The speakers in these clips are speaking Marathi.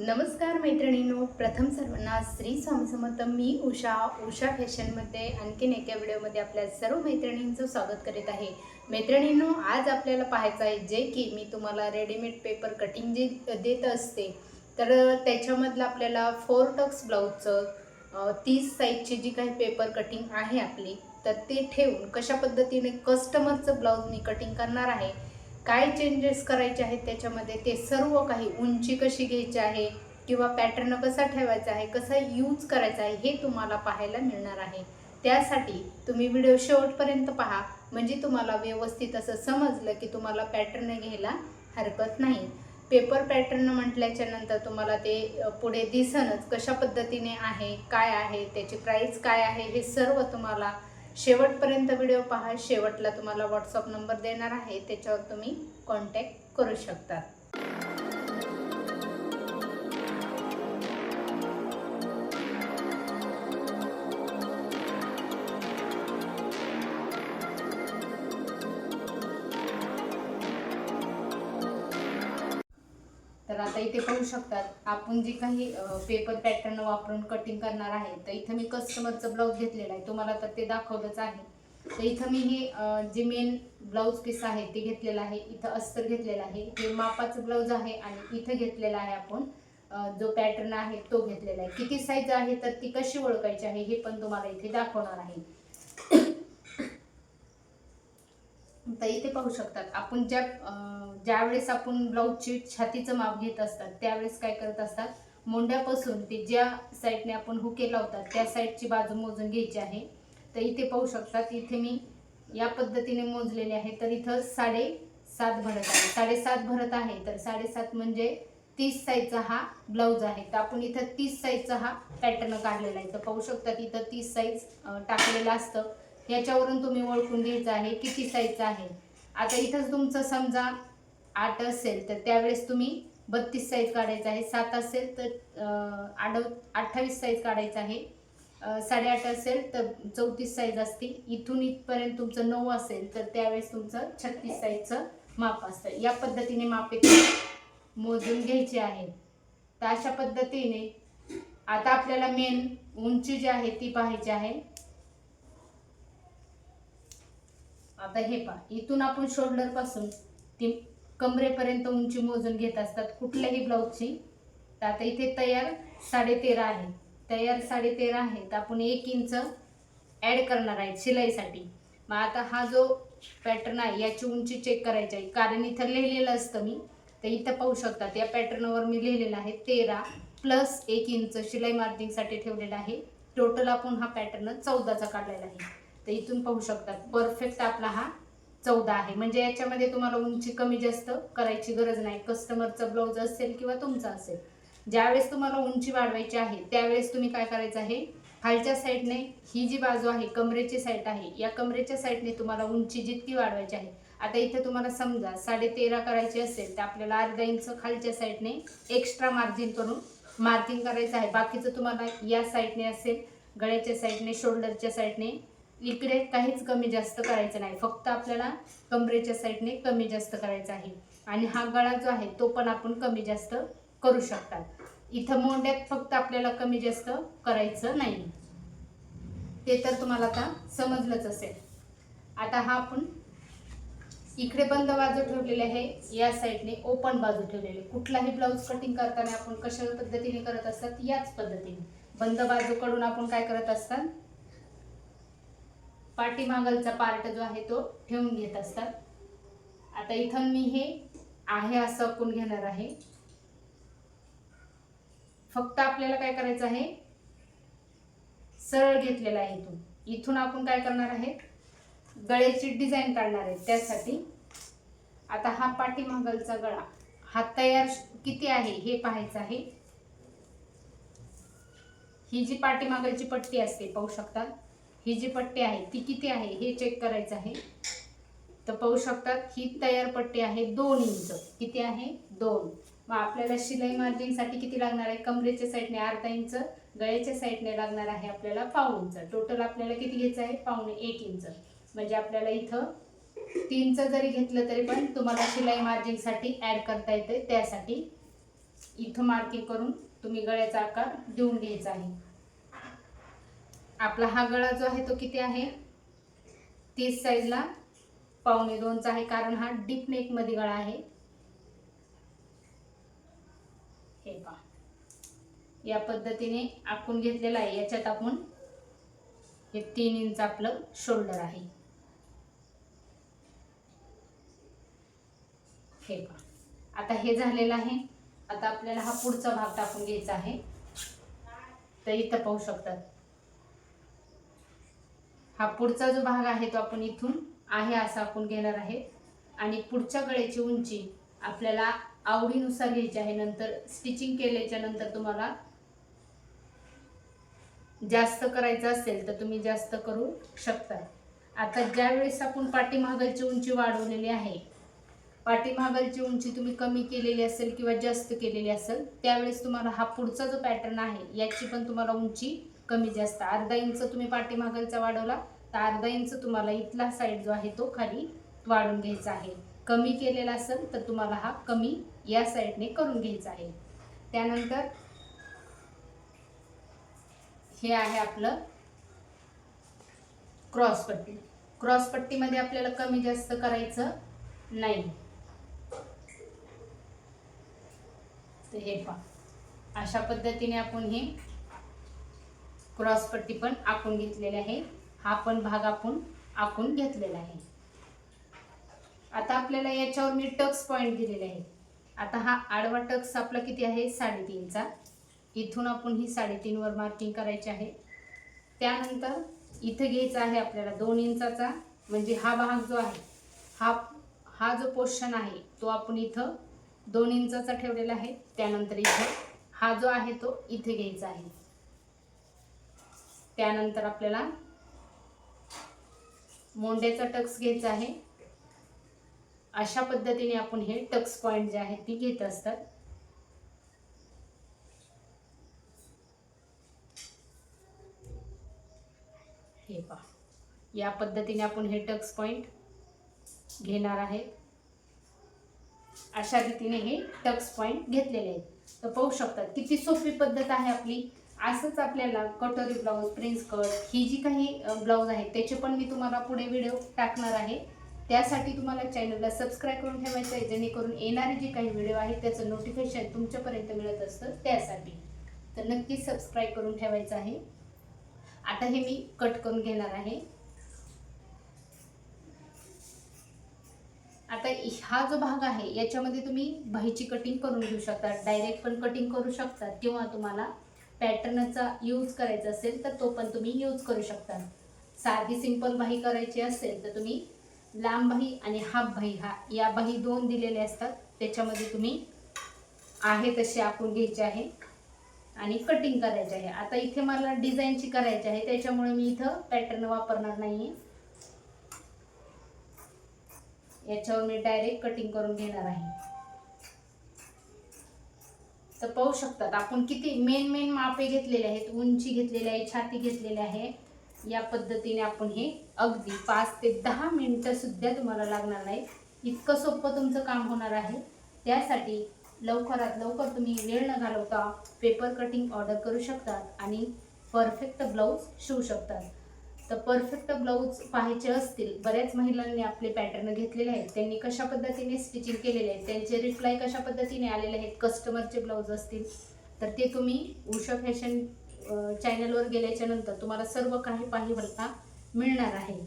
नमस्कार मैत्रिणींनो. प्रथम सर्वांना श्री स्वामी समर्थ. मी उषा उषा फॅशनमध्ये आणखीन एका व्हिडिओमध्ये आपल्या सर्व मैत्रिणींचं स्वागत करीत आहे. मैत्रिणींनो आज आपल्याला पाहायचं आहे जे की मी तुम्हाला रेडीमेड पेपर कटिंग जे देत असते तर त्याच्यामधलं आपल्याला फोर टक्स ब्लाऊजचं तीस साईजची जी काही पेपर कटिंग आहे आपली तर ते ठेवून कशा पद्धतीने कस्टमरचं ब्लाऊज मी कटिंग करणार आहे काय चेंजेस करायचे आहेत त्याच्यामध्ये? ते सर्व काही उंची कशी घ्यायची आहे? किंवा पॅटर्न कसा ठेवायचा आहे? कसा यूज करायचा आहे? हे तुम्हाला पाहायला मिळणार आहे. त्यासाठी तुम्ही व्हिडिओ शेवटपर्यंत पहा. म्हणजे तुम्हाला व्यवस्थित असं समजलं की तुम्हाला पॅटर्न घ्यायला हरकत नाही. पेपर पॅटर्न म्हटल्याच्या नंतर तुम्हाला ते पुढे दिसनच कशा पद्धतीने आहे? काय आहे? त्याची प्राईस काय आहे? हे सर्व तुम्हाला शेवटपर्यंत व्हिडिओ पहा. शेवटला तुम्हाला व्हॉट्सअप नंबर देणार आहे. त्याच्यावर तुम्ही कॉन्टॅक्ट करू शकता. आता इथे पाहू शकतात आपण जे काही पेपर पॅटर्न वापरून कटिंग करणार आहे तर इथं मी कस्टमरचं ब्लाऊज घेतलेला आहे. तुम्हाला तर ते दाखवलंच आहे. तर इथं मी हे जे मेन ब्लाऊज पीस आहे ते घेतलेलं आहे. इथं अस्तर घेतलेलं आहे. हे मापाचं ब्लाऊज आहे आणि इथं घेतलेलं आहे आपण जो पॅटर्न आहे तो घेतलेला आहे. किती साईज आहे तर ती कशी ओळखायची आहे हे पण तुम्हाला इथे दाखवणार आहे. तर इथे पाहू शकतात. आपण ज्या ज्यावेळेस आपण ब्लाऊजची छातीचं माप घेत असतात त्यावेळेस काय करत असतात? मोंड्यापासून ते ज्या साईडने आपण हुके लावतात त्या साईडची बाजू मोजून घ्यायची आहे. तर इथे पाहू शकतात इथे मी या पद्धतीने मोजलेले आहे. तर इथं साडे सात भरत आहे. साडेसात भरत आहे तर साडेसात म्हणजे तीस साईजचा हा ब्लाऊज आहे. तर आपण इथं तीस साईजचा हा पॅटर्न काढलेला आहे. तर पाहू शकतात इथं तीस साईज टाकलेलं असतं. याच्यावरून तुम्ही ओळखून घ्यायचं आहे किती साईजचं आहे. आता इथंच तुमचं समजा आठ असेल तर त्यावेळेस तुम्ही बत्तीस साईज काढायचं आहे. सात असेल तर अं, आडव अठ्ठावीस साईज काढायचं आहे. साडेआठ असेल तर चौतीस साईज असतील. इथून इथपर्यंत तुमचं नऊ असेल तर त्यावेळेस तुमचं छत्तीस साईजचं माप असतं. या पद्धतीने मापे मोजून घ्यायचे आहे. तर अशा पद्धतीने आता आपल्याला मेन उंची जी आहे ती पाहायची आहे. आता हे पहा इथून आपण शोल्डरपासून ती कमरेपर्यंत उंची मोजून घेत असतात कुठल्याही ब्लाऊजची तर आता इथे तयार साडेतेरा आहे. तयार साडे तेरा आहे तर आपण एक इंच ॲड करणार आहे शिलाईसाठी. मग आता हा जो पॅटर्न आहे याची उंची चेक करायची आहे. कारण इथं लिहिलेलं असतं मी तर इथं पाहू शकतात या पॅटर्नवर मी लिहिलेलं आहे तेरा प्लस एक इंच शिलाई मार्जिंगसाठी ठेवलेलं आहे. टोटल आपण हा पॅटर्न चौदाचा काढलेला आहे. तर इथून पाहू शकतात. परफेक्ट आपला हा चौदा आहे. म्हणजे याच्यामध्ये तुम्हाला उंची कमी जास्त करायची गरज नाही. कस्टमरचं ब्लाऊज असेल किंवा तुमचं असेल. ज्यावेळेस तुम्हाला उंची वाढवायची आहे त्यावेळेस तुम्ही काय करायचं आहे? खालच्या साईडने ही जी बाजू आहे कमरेची साईड आहे या कमरेच्या साईडने तुम्हाला उंची जितकी वाढवायची आहे. आता इथे तुम्हाला समजा साडे तेरा करायची असेल तर आपल्याला अर्धा इंच खालच्या साईडने एक्स्ट्रा मार्जिन करून मार्किंग करायचं आहे. बाकीचं तुम्हाला या साईडने असेल गळ्याच्या साईडने शोल्डरच्या साईडने इकडे काहीच कमी जास्त करायचं नाही. फक्त आपल्याला कमरेच्या साईडने कमी जास्त करायचं आहे. आणि हा गळा जो आहे तो पण आपण कमी जास्त करू शकतात. इथं मोंड्यात फक्त आपल्याला कमी जास्त करायचं नाही. ते तर तुम्हाला आता समजलंच असेल. आता हा आपण इकडे बंद बाजू ठेवलेली आहे या साईडने ओपन बाजू ठेवलेली. कुठलाही ब्लाऊज कटिंग करताना आपण कशा पद्धतीने करत असतात? याच पद्धतीने. बंद बाजूकडून आपण काय करत असतात? पाठीमागलचा पार्ट जो आहे तो ठेवून घेत असतात. आता इथं मी हे आहे असं आपण घेणार आहे. फक्त आपल्याला काय करायचं आहे? सरळ घेतलेला आहे इथून. इथून आपण काय करणार आहे? गळ्याची डिझाईन काढणार आहे. त्यासाठी आता हा पाठीमागलचा गळा हा तयार किती आहे? हे पाहायचं आहे. ही जी पाठीमागलची पट्टी असते पाहू शकतात ही जी पट्टी आहे ती किती आहे हे चेक करायचं आहे. तर पाहू शकतात ही तयार पट्टी आहे दोन इंच. किती आहे? दोन. मग आपल्याला शिलाई मार्जिंगसाठी किती लागणार आहे? कमरेच्या साईडने अर्धा इंच गळ्याच्या साईडने लागणार आहे आपल्याला पाऊण इंच. टोटल आपल्याला किती घ्यायचं आहे? पावणे एक इंच. म्हणजे आपल्याला इथं तीनचं जरी घेतलं तरी पण तुम्हाला शिलाई मार्जिनसाठी ॲड करता येते त्यासाठी इथं मार्किंग करून तुम्ही गळ्याचा आकार देऊन घ्यायचा आहे. आपला हा गळा जो आहे तो किती आहे? तीस साईजला पावणे दोनचा आहे कारण हा डीप नेकमध्ये गळा आहे. हे पहा. या पद्धतीने आखून घेतलेला आहे. याच्यात आपण हे तीन इंच आपलं शोल्डर आहे. हे पहा. आता हे झालेलं आहे. आता आपल्याला हा पुढचा भाग टाकून घ्यायचा आहे. तर इथं पाहू शकतात. हा पुढचा जो भाग आहे तो आपण इथून आहे असा आपण घेणार आहे. आणि पुढच्या गळ्याची उंची आपल्याला आवडीनुसार घ्यायची आहे. नंतर स्टिचिंग केल्याच्यानंतर तुम्हाला जास्त करायचं असेल तर तुम्ही जास्त करू शकता. आता ज्यावेळेस आपण पाठीमागलची उंची वाढवलेली आहे पाठीमागलची उंची तुम्ही कमी केलेली असेल किंवा जास्त केलेली असेल त्यावेळेस तुम्हाला हा पुढचा जो पॅटर्न आहे याची पण तुम्हाला उंची कमी जास्त. अर्धा इंच तुम्ही पाठीमागलचा वाढवला तर अर्धा इंच तुम्हाला इथला साईड जो आहे तो खाली वाढून घ्यायचा आहे. कमी केलेला असेल तर तुम्हाला हा कमी या साईडने करून घ्यायचा आहे. त्यानंतर हे आहे आपलं क्रॉस पट्टी. क्रॉस पट्टीमध्ये आपल्याला कमी जास्त करायचं नाही. हे पहा. अशा पद्धतीने आपण हे क्रॉसपट्टी पण आखून घेतलेली आहे. हा पण भाग आपण आखून घेतलेला आहे. आता आपल्याला याच्यावर मी टक्स पॉईंट दिलेले आहे आता हा आडवा टक्स आपला किती आहे? साडेतीनचा इथून आपण ही साडेतीनवर मार्किंग करायची आहे. त्यानंतर इथं घ्यायचा आहे आपल्याला दोन इंचाचा म्हणजे हा भाग जो आहे हा हा जो पोर्शन आहे तो आपण इथं दोन इंचाचा ठेवलेला आहे. त्यानंतर इथं हा जो आहे तो इथे घ्यायचा आहे. त्यानंतर आपल्याला मोंड्याचा टक्स घ्यायचा आहे. अशा पद्धतीने आपण हे टक्स पॉइंट जे आहेत ती घेत असतात. हे पहा. या पद्धतीने आपण हे टक्स पॉइंट घेणार आहे. अशा रीतीने हे टक्स पॉइंट घेतलेले आहेत. तर पाहू शकतात किती सोपी पद्धत आहे आपली. असंच आपल्याला कटोरी ब्लाऊज प्रिन्स कट ही जी काही ब्लाऊज आहेत त्याचे पण मी तुम्हाला पुढे व्हिडिओ टाकणार आहे. त्यासाठी तुम्हाला चॅनलला सबस्क्राईब करून ठेवायचं आहे जेणेकरून येणारे जे काही व्हिडिओ आहेत त्याचं नोटिफिकेशन तुमच्यापर्यंत मिळत असतं त्यासाठी. तर नक्कीच सबस्क्राईब करून ठेवायचं आहे. आता हे मी कट करून घेणार आहे. आता हा जो भाग आहे याच्यामध्ये तुम्ही भाईची कटिंग करून घेऊ शकता डायरेक्ट पण कटिंग करू शकता किंवा तुम्हाला पॅटर्नचा यूज करायचा असेल तर तो पण तुम्ही यूज करू शकता. साधी सिंपल बाही करायची असेल तर तुम्ही लांब बाही आणि हाफ बाही हा या बाही दोन दिलेले असतात. त्याच्यामध्ये तुम्ही आहे तसे आपण घ्यायचे आहे आणि कटिंग करायचे आहे. आता इथे मला डिझाईनची करायची आहे त्याच्यामुळे मी इथं पॅटर्न वापरणार नाही याच्यावर मी डायरेक्ट कटिंग करून घेणार आहे. तर पाहू शकतात. आपण किती मेन मेन मापे घेतलेले आहेत उंची घेतलेली आहे छाती घेतलेली आहे या पद्धतीने आपण हे अगदी पाच ते दहा मिनटं सुद्धा तुम्हाला लागणार नाही. इतकं सोपं तुमचं काम होणार आहे. त्यासाठी लवकरात लवकर तुम्ही वेळ न घालवता पेपर कटिंग ऑर्डर करू शकतात आणि परफेक्ट ब्लाऊज शिवू शकतात. तर परफेक्ट ब्लाऊज पाहायचे असतील. बऱ्याच महिलांनी आपले पॅटर्न घेतलेले आहेत. त्यांनी कशा पद्धतीने स्टिचिंग केलेले आहेत? त्यांचे रिप्लाय कशा पद्धतीने आलेले आहेत? कस्टमरचे ब्लाऊज असतील. तर ते तुम्ही उषा फॅशन चॅनलवर गेल्याच्यानंतर तुम्हाला सर्व काही पाहिवता मिळणार आहे.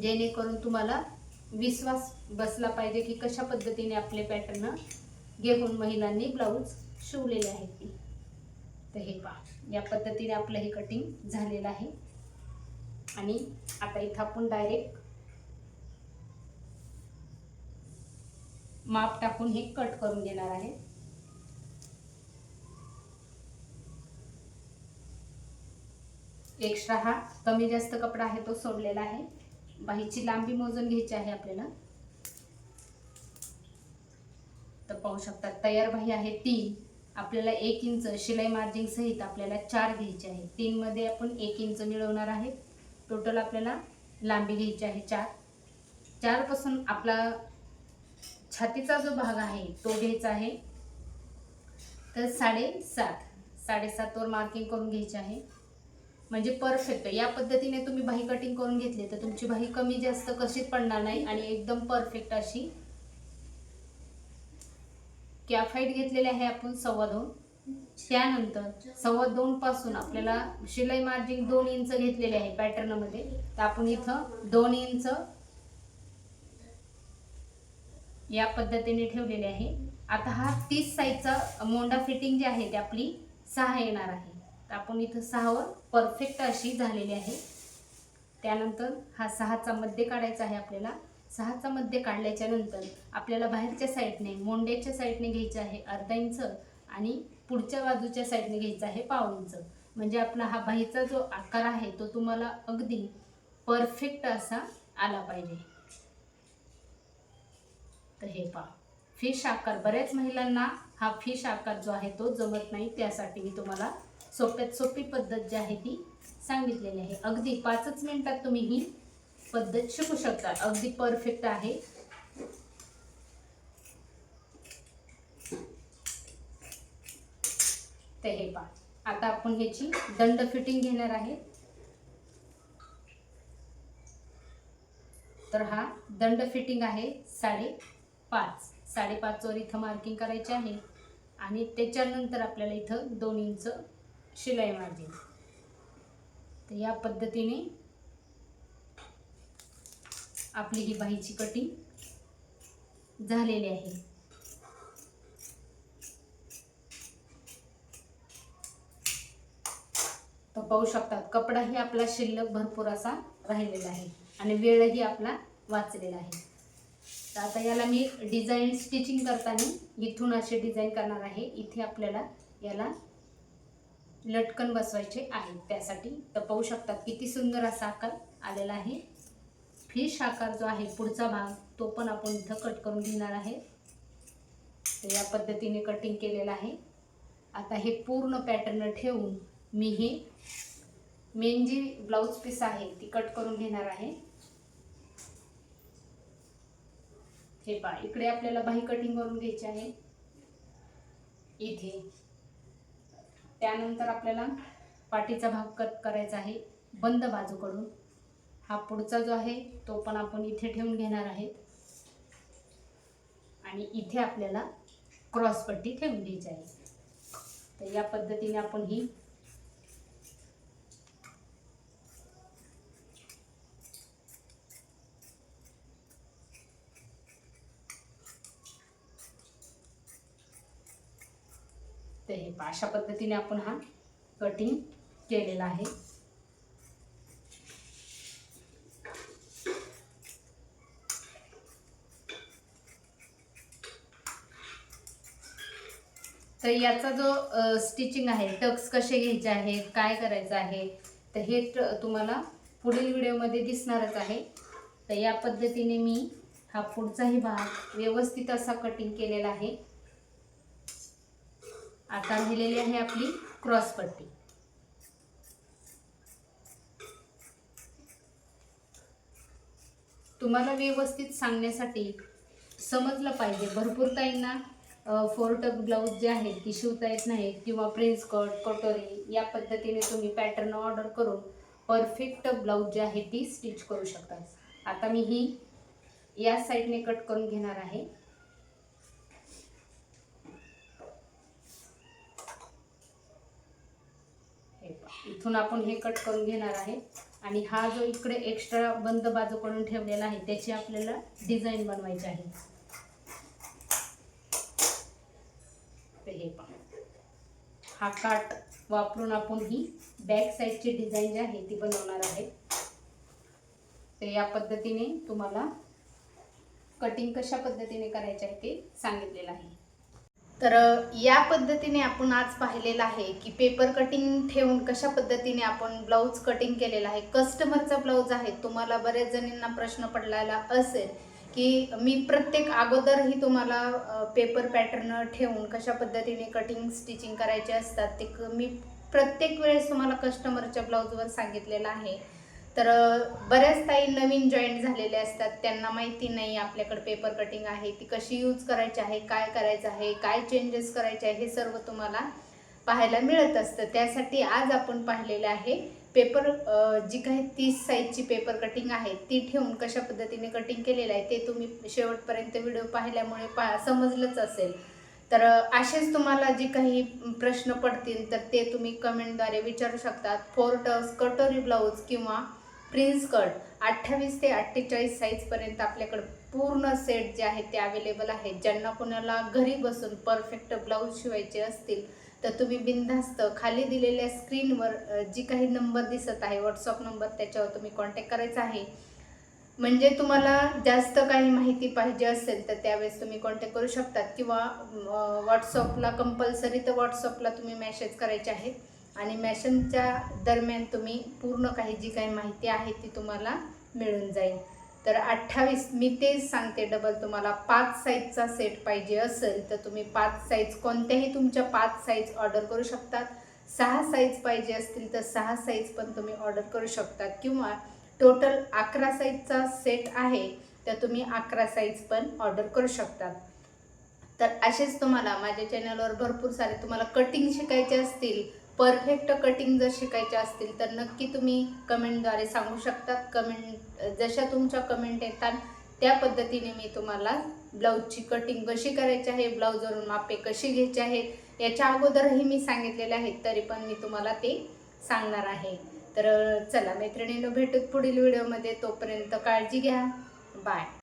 जेणेकरून तुम्हाला विश्वास बसला पाहिजे की कशा पद्धतीने आपले पॅटर्न घेऊन महिलांनी ब्लाऊज शिवलेले आहेत. तर हे पहा. या पद्धतीने आपलं हे कटिंग झालेलं आहे. आणि आता इथं आपण डायरेक्ट माप टाकून हे कट करून घेणार आहे. एक्स्ट्रा हा कमी जास्त कपडा आहे तो सोडलेला आहे. बाहीची लांबी मोजून घ्यायची आहे आपल्याला. तर पाहू शकता तयार बाही आहे तीन. आपल्याला एक इंच शिलाई मार्जिन सहित आपल्याला चार घ्यायचे आहे. तीन मध्ये आपण एक इंच मिळवणार आहे. टोटल आपल्याला लांबी घ्यायची आहे चार. चारपासून आपला छातीचा जो भाग आहे तो घ्यायचा आहे. तर साडेसात. साडेसातवर मार्किंग करून घ्यायची आहे. म्हणजे परफेक्ट या पद्धतीने तुम्ही बाही कटिंग करून घेतली तर तुमची बाही कमी जास्त कशीच पडणार नाही आणि एकदम परफेक्ट अशी. कॅफाईट घेतलेली आहे आपण सव्वा दोन. त्यानंतर सव्वा दोन पासून आपल्याला शिलाई मार्जिन दोन इंच घेतलेले आहे पॅटर्नमध्ये. तर आपण इथं दोन इंच या पद्धतीने ठेवलेले आहे. आता हा तीस साईजचा मोंडा फिटिंग जी आहे ती आपली सहा येणार आहे. तर आपण इथं सहावर परफेक्ट अशी झालेली आहे. त्यानंतर हा सहाचा मध्य काढायचा आहे आपल्याला. सहाचा मध्य काढल्याच्या नंतर आपल्याला बाहेरच्या साईडने मोंड्याच्या साईडने घ्यायचं आहे अर्धा इंच आणि पुढच्या बाजूच्या साईडने घ्यायचा आहे पाव इंच म्हणजे आपला हा बाहीचा जो आकार आहे तो तुम्हाला अगदी परफेक्ट असा आला पाहिजे. तर हे पहा. फिश आकार. बऱ्याच महिलांना हा फिश आकार जो आहे तो जमत नाही. त्यासाठी मी तुम्हाला सोप्यात सोपी पद्धत जी आहे ती सांगितलेली आहे. अगदी पाचच मिनिटात तुम्ही ही पद्धत शिकू शकता. अगदी परफेक्ट आहे. तर हे पहा. आता आपण ह्याची दंड फिटिंग घेणार आहे. तर हा दंड फिटिंग आहे साडे पाच साडेपाचवर इथं मार्किंग करायचे आहे. आणि त्याच्यानंतर आपल्याला इथं दोन इंच शिलाई मार्जिन तर या पद्धतीने आपली ही बाहीची कटिंग झालेली आहे. तर पाहू शकतात कपडाही आपला शिल्लक भरपूर असा राहिलेला आहे आणि वेळही आपला वाचलेला आहे. तर आता याला मी डिझाईन स्टिचिंग करताना इथून असे डिझाईन करणार आहे. इथे आपल्याला याला लटकन बसवायचे आहे. त्यासाठी तर पाहू शकतात किती सुंदर असा आकार आलेला आहे. फिश आकार जो आहे पुढचा भाग तो पण आपण इथं कट करून घेणार आहे. तर या पद्धतीने कटिंग केलेलं आहे. आता हे पूर्ण पॅटर्न ठेवून मी हे मेन जी ब्लाऊज पीस आहे ती कट करून घेणार आहे. हे पहा इकडे आपल्याला बाही कटिंग करून घ्यायची आहे. इथे. त्यानंतर आपल्याला पाठीचा भाग कट करायचा आहे बंद बाजूकडून. हा पुढचा जो आहे तो पण आपण इथे ठेवून घेणार आहे. आणि इथे आपल्याला क्रॉसपट्टी ठेवून घ्यायची आहे. तर या पद्धतीने आपण ही पहा, अशा पद्धतीने आपण हा कटिंग केलेला आहे. तर याचा जो स्टिचिंग आहे टक्स कसे घ्यायचे आहेत काय करायचं आहे तर हे तुम्हाला पुढील व्हिडिओमध्ये दिसणारच आहे. तर या पद्धतीने मी हा पुढचाही भाग व्यवस्थित असा कटिंग केलेला आहे. आता राहिलेली आहे आपली क्रॉस पट्टी. तुम्हाला व्यवस्थित सांगण्यासाठी समजलं पाहिजे. भरपूर ताईंना फोरटक ब्लाऊज जे आहेत ती शिवता येत नाहीत किंवा प्रिन्स कट कटोरी या पद्धतीने तुम्ही पॅटर्न ऑर्डर करून परफेक्ट ब्लाऊज जे आहे ती स्टिच करू शकता. आता मी ही या साईडने कट करून घेणार आहे हे पहा. इथून आपण हे कट करून घेणार आहे. आणि हा जो इकडे एक्स्ट्रा बंद बाजूकडून ठेवलेला आहे त्याची आपल्याला डिझाईन बनवायची आहे. हे पहा. हा काट वापरून आपण ही बॅक साईडची डिझाईन जी आहे ती बनवणार आहे. तर या पद्धतीने तुम्हाला कटिंग कशा पद्धतीने करायचे आहे ते सांगितलेलं आहे. तर या पद्धतीने आपण आज पाहिलेलं आहे की पेपर कटिंग ठेवून कशा पद्धतीने आपण ब्लाऊज कटिंग केलेला आहे कस्टमरचा ब्लाऊज आहे तुम्हाला बऱ्याच जणींना प्रश्न पडलेला असेल की मी प्रत्येक अगोदरही तुम्हाला पेपर पॅटर्न ठेवून कशा पद्धतीने कटिंग स्टिचिंग करायचे असतात ते क- मी प्रत्येक वेळेस तुम्हाला कस्टमरच्या ब्लाऊजवर सांगितलेलं आहे. तर बऱ्याच ताई नवीन जॉईन झालेल्या असतात. त्यांना माहिती नाही आपल्याकडे पेपर कटिंग आहे. ती कशी यूज करायची आहे काय करायचं आहे काय चेंजेस करायचे आहे हे सर्व तुम्हाला पाहायला मिळत असतं. त्यासाठी आज आपण पाहिलेलं आहे पेपर जी काही तीस साईजची पेपर कटिंग आहे ती ठेवून कशा पद्धतीने कटिंग केलेलं आहे ते तुम्ही शेवटपर्यंत व्हिडिओ पाहिल्यामुळे पा समजलंच असेल. तर असेच तुम्हाला जे काही प्रश्न पडतील तर ते तुम्ही कमेंटद्वारे विचारू शकतात. फोर टर्स कटोरी ब्लाऊज किंवा प्रिन्स कट. अठ्ठावीस ते अठ्ठेचाळीस साईजपर्यंत आपल्याकडे पूर्ण सेट जे आहेत ते अवेलेबल आहेत ज्यांना कोणाला घरी बसून परफेक्ट ब्लाऊज शिवायचे असतील तर तुम्ही बिनधास्त खाली दिलेल्या स्क्रीनवर जी काही नंबर दिसत आहे व्हॉट्सअप नंबर त्याच्यावर तुम्ही कॉन्टॅक्ट करायचा आहे. म्हणजे तुम्हाला जास्त काही माहिती पाहिजे असेल तर त्यावेळेस तुम्ही कॉन्टॅक्ट करू शकतात. किंवा व्हॉट्सअपला कंपल्सरी तर व्हॉट्सअपला तुम्ही मेसेज करायचे आहेत. आणि मॅशनच्या दरम्यान तुम्ही पूर्ण काही जी काही माहिती आहे ती तुम्हाला मिळून जाईल. तर अठ्ठावीस मी तेच सांगते डबल तुम्हाला पाच साईजचा सेट पाहिजे असेल तर तुम्ही पाच साईज कोणत्याही तुमच्या पाच साईज ऑर्डर करू शकतात. सहा साईज पाहिजे असतील तर सहा साईज पण तुम्ही ऑर्डर करू शकतात. किंवा टोटल अकरा साईजचा सेट आहे तर तुम्ही अकरा साईज पण ऑर्डर करू शकतात. तर असेच तुम्हाला माझ्या चॅनलवर भरपूर सारे तुम्हाला कटिंग शिकायचे असतील परफेक्ट कटिंग जर शिकायचे असतील तर नक्की तुम्ही कमेंटद्वारे सांगू शकतात. कमेंट जशा तुमच्या कमेंट येतात त्या पद्धतीने मी तुम्हाला ब्लाऊजची कटिंग कशी करायची आहे ब्लाऊजवरून मापे कशी घ्यायचे आहेत याच्या अगोदरही मी सांगितलेले आहेत तरी पण मी तुम्हाला ते सांगणार आहे. तर चला मैत्रिणीनं भेटूत पुढील व्हिडिओमध्ये तोपर्यंत काळजी घ्या. बाय